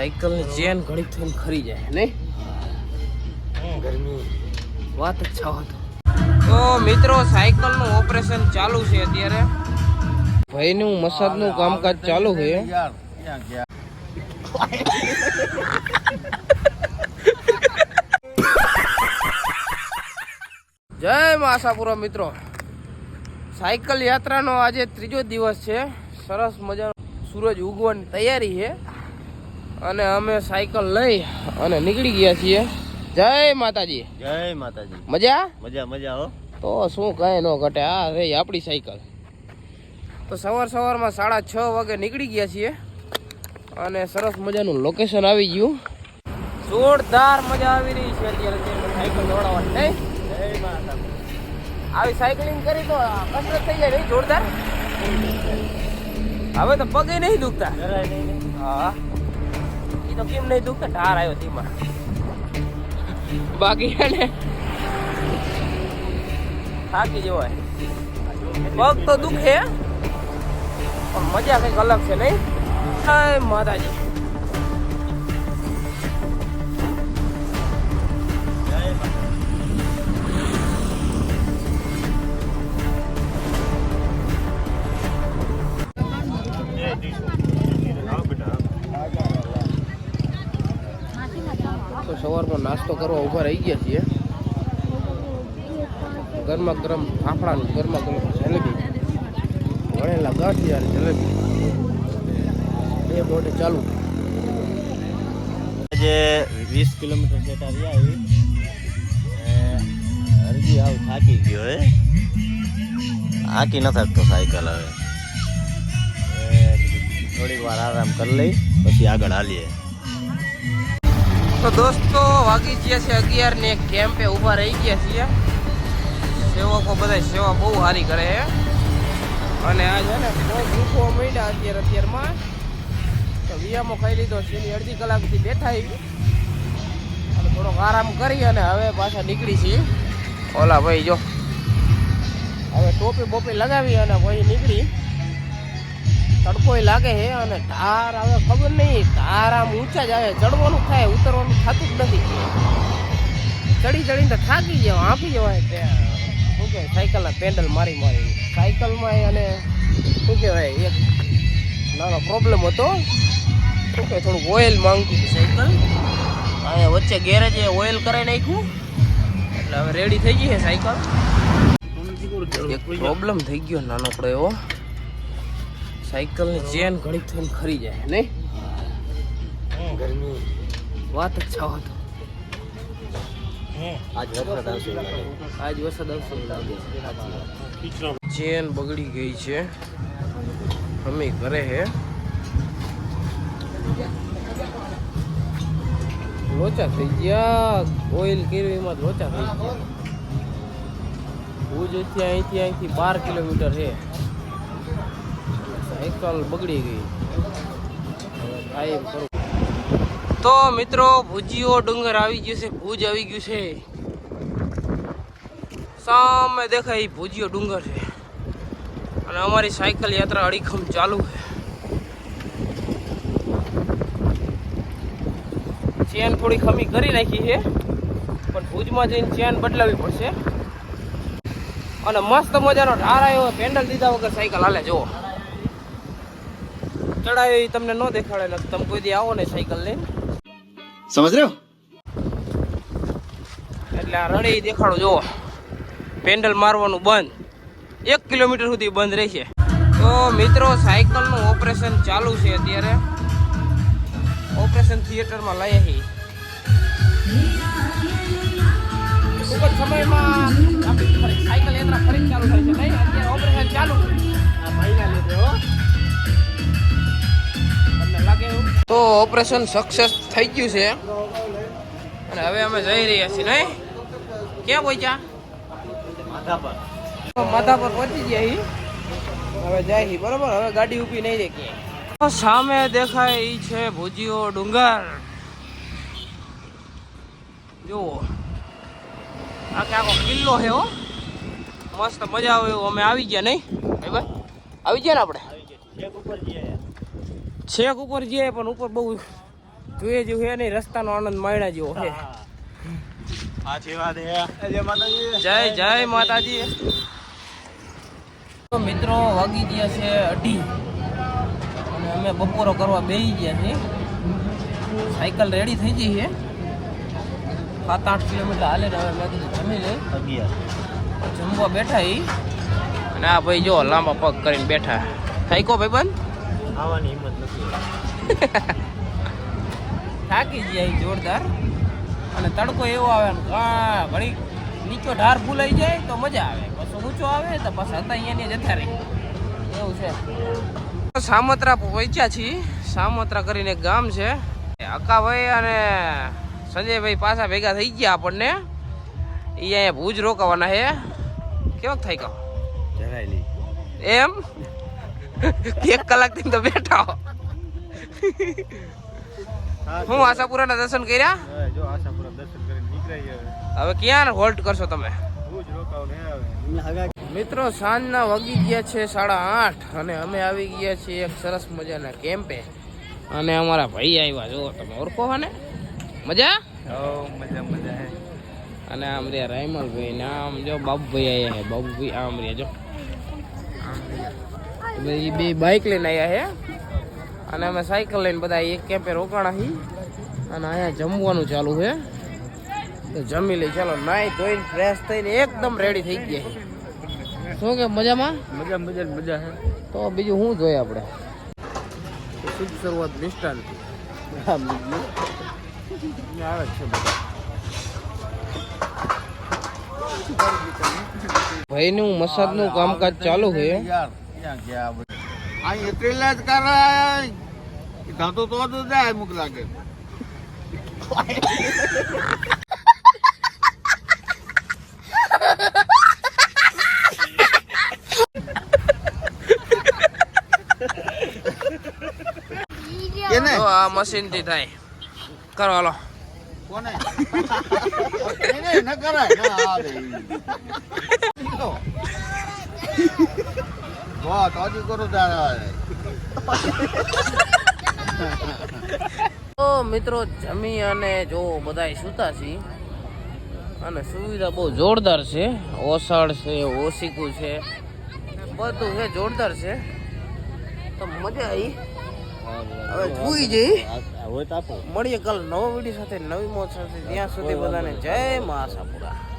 સાયકલની ચેન ઘડી થઈને ખરી જાય નહીં? ગરમી. વાત છાવ હતો. તો મિત્રો સાયકલનું ઓપરેશન ચાલુ છે અત્યારે. ભાઈનું મસાજનું કામકાજ ચાલુ છે. જય માસાપુરા મિત્રો. સાયકલ યાત્રાનો આજે ત્રીજો દિવસ છે. સરસ મજાનો. સૂરજ ઉગવાની તૈયારી છે. અને અમે સાયકલ લઈ અને નીકળી ગયા છીએ. જય માતાજી. જય માતાજી. મજા? મજા મજા હો. તો શું કાંઈ ન ઘટે. આ રહી આપણી સાયકલ. તો સવાર સવારમાં સાડા છ વાગે નીકળી ગયા છીએ અને સરસ મજાનું લોકેશન આવી ગયું. જોરદાર મજા આવી રહી છે અત્યારે સાયકલ દોડાવવાની નહીં. આવી સાયકલિંગ કરી તો કસરત થઈ જાય નહીં જોરદાર? હવે તો પગે નહીં દુખતા. હા. તો કેમ નહીં દુખે? ઢાર આવ્યો ધીમા. બાકી ને? થાકી જવાય. પગ તો દુખે. પણ મજા કંઈક અલગ છે નહીં? માતાજી. તો સવારમાં નાસ્તો કરવા ઊભા રહી ગયા છીએ. ગરમા ગરમ ફાફડાનું ગરમા ગરમ જલેબી. વણેલા ગાંઠિયા જલેબી. એ મોઢે ચાલુ. આજે વીસ કિલોમીટર જેટા રહ્યા આવી હરજી આવ થાકી ગયો હે. આકી ન શકતો સાયકલ હવે થોડીક વાર આરામ કરી લઈ, પછી આગળ હાલીએ. તો દોસ્તો, વાગી ગયા છે અગિયાર ને એક કેમ્પે ઊભા રહી ગયા છીએ. સેવકો બધા સેવા બહુ સારી કરે છે. અને આ છે ને, બહુ ભૂખો મળ્યા અત્યારે અત્યારમાં. તો વિયામો ખાઈ લીધો છે, એની અડધી કલાકથી બેઠા આવી. અને થોડોક આરામ કરી અને હવે પાછા નીકળી છીએ. ઓલા ભાઈ જો, હવે ટોપી બોપી લગાવી અને પછી નીકળી. તડકોય લાગે છે અને ધાર આવે ખબર નહીં ધાર આમ ઊંચા જ આવે ચડવાનું થાય ઉતરવાનું થતું જ નથી. ચડી ચડીને થાકી જવા આપી જવાય તે શું કહેવાય સાયકલના પેન્ડલ મારી મારી. સાયકલમાં અને શું કહેવાય એક નાનો પ્રોબ્લેમ હતો. શું કહેવાય થોડુંક ઓઇલ માંગતી હતી સાયકલ. અહીંયા વચ્ચે ગેરેજે ઓઇલ કરાવી નાખ્યું. એટલે હવે રેડી થઈ ગઈ છે સાયકલ. એક પ્રોબ્લેમ થઈ ગયો નાનકડો એવો. સાયકલની ચેન ઘડી થઈને ખરી જાય નહીં? ગરમી. વાત છાવ હતો. આજ વરસાદ આવશે આજ વરસાદ આવશે લાગે. ચેન બગડી ગઈ છે. અમે ઘરે હે. લોચા થઈ ગયા. ઓઇલ કર્યું એમાં લોચા થઈ ગયા. ભુજ અહીંથી અહીંથી અહીંથી બાર કિલોમીટર છે સાયકલ બગડી ગઈ. તો મિત્રો ભુજીઓ ડુંગર આવી ગયું છે. ભુજ આવી ગયું છે. સામે દેખાય ઈ ભુજીઓ ડુંગર છે. અને અમારી સાયકલ યાત્રા અડીખમ ચાલુ છે. ચેન થોડી ખમી કરી નાખી છે. પણ ભુજમાં જઈને ચેન બદલાવી પડશે. અને મસ્ત મજાનો ઢાર આવ્યો. પેન્ડલ દીધા વગર સાયકલ હાલે, જુઓ. ચડાવી તમને ન દેખાડે ને તમે કોઈ દી આવો ને સાયકલ લઈને. સમજ રહ્યો? એટલે આ રડી દેખાડો જુઓ. પેન્ડલ મારવાનું બંધ. એક કિલોમીટર સુધી બંધ રહેશે. તો મિત્રો સાયકલનું ઓપરેશન ચાલુ છે અત્યારે. ઓપરેશન થિયેટરમાં લઈ આવી ટૂંક જ સમયમાં સાયકલ યાત્રા ફરી ચાલુ થાય છે નહીં? અત્યારે ઓપરેશન ચાલુ. છે આ ભાઈના લીધે હો. તો ઓપરેશન સક્સેસ થઈ ગયું છે. અને હવે અમે જઈ રહ્યા છીએ નહીં? ક્યાં પહોંચ્યા? માથા પર માથા પર પહોંચી ગયા હવે જાય બરોબર? હવે ગાડી ઊભી નહીં રહે સામે દેખાય એ છે ભુજીઓ ડુંગર. જુઓ. આ કે આખો કિલ્લો છે હો. મસ્ત મજા આવે એવું. અમે આવી ગયા નહીં? ભાઈ આવી ગયા ને આપણે? છેક ઉપર જઈએ પણ ઉપર બહુ જોઈએ જેવું છે નહીં રસ્તાનો આનંદ માણ્યા જેવો છે. જય જય માતાજી. મિત્રો, વાગી ગયા છે અઢી. અને અમે બપોરો કરવા બેસી ગયા છીએ. સાયકલ રેડી થઈ ગઈ છે. સાત, આઠ કિલોમીટર હાલે હવે મેં કીધું જમી લઈ અગિયાર જમવા બેઠા એ અને આ ભાઈ જો લાંબા પગ કરીને બેઠા. થાય કો ભાઈ બંધ આવવાની હિંમત નથી થાકી જાય જોરદાર. અને તડકો એવો આવે ને આ નીચો ઢાર ભૂલાઈ જાય તો મજા આવે. પછી ઊંચો આવે તો પછી હતા અહીંયા જતા રહી એવું છે. સામત્રા પહોંચ્યા છીએ. સામત્રા કરીને એક ગામ છે. અકાભાઈ અને સંજયભાઈ પાછા ભેગા થઈ ગયા આપણને. એ અહીંયા ભુજ રોકાવાના છે. કેવો થાય કહો એમ? એક કલાકથી તો બેઠા હો. હું આશાપુરાના દર્શન કર્યા? જો આશાપુરા દર્શન કરીને નીકળાઈ હવે. ક્યાં હોલ્ટ કરશો તમે? ને મિત્રો સાંજના વાગી ગયા છે સાડા આઠ અને અમે આવી ગયા છીએ એક સરસ મજાના કેમ્પે. અને અમારા ભાઈ આવ્યા જો તમે ઓળખો હો ને? મજા? મજા મજા હે. અને આમ રે રાયમલભાઈ ને આમ જો બાબુભાઈ આવ્યા બાબુભાઈ આમ રે જો. એ બે બાઇક લઈને આવ્યા છે અને અમે સાયકલ લઈને બધા એક કેમ્પે રોકાણા હી. અને અહીંયા જમવાનું ચાલુ છે તો જમી લઈ ચાલો. નાઈ ધોઈને ફ્રેશ થઈને એકદમ રેડી થઈ ગયા છે. શું કે મજામાં? મજા મજા મજા હે. તો બીજું શું જોઈએ આપણે? શુભ શરૂઆત મિષ્ટાન આવે છે ભાઈનું મસાજનું કામકાજ ચાલુ છે ક્યાં ગયા આ બધા આ એટલા જ કરાય ધાતો તો જ જાય મુક લાગે કેને તો આ મશીનથી થાય કરો હાલો કોને એને ન કરાય ના આવે વાહ તો હજી કરો તો મિત્રો જમી અને જો બધા સુતા છે અને સુવિધા બહુ જોરદાર છે ઓસાડ છે ઓસીકું છે બધું છે જોરદાર છે તો મજા આવી હવે જોઈ જઈ મળીએ કાલ નવો વીડિયો સાથે નવી મોજ સાથે ત્યાં સુધી બધાને જય મહાસાપુરા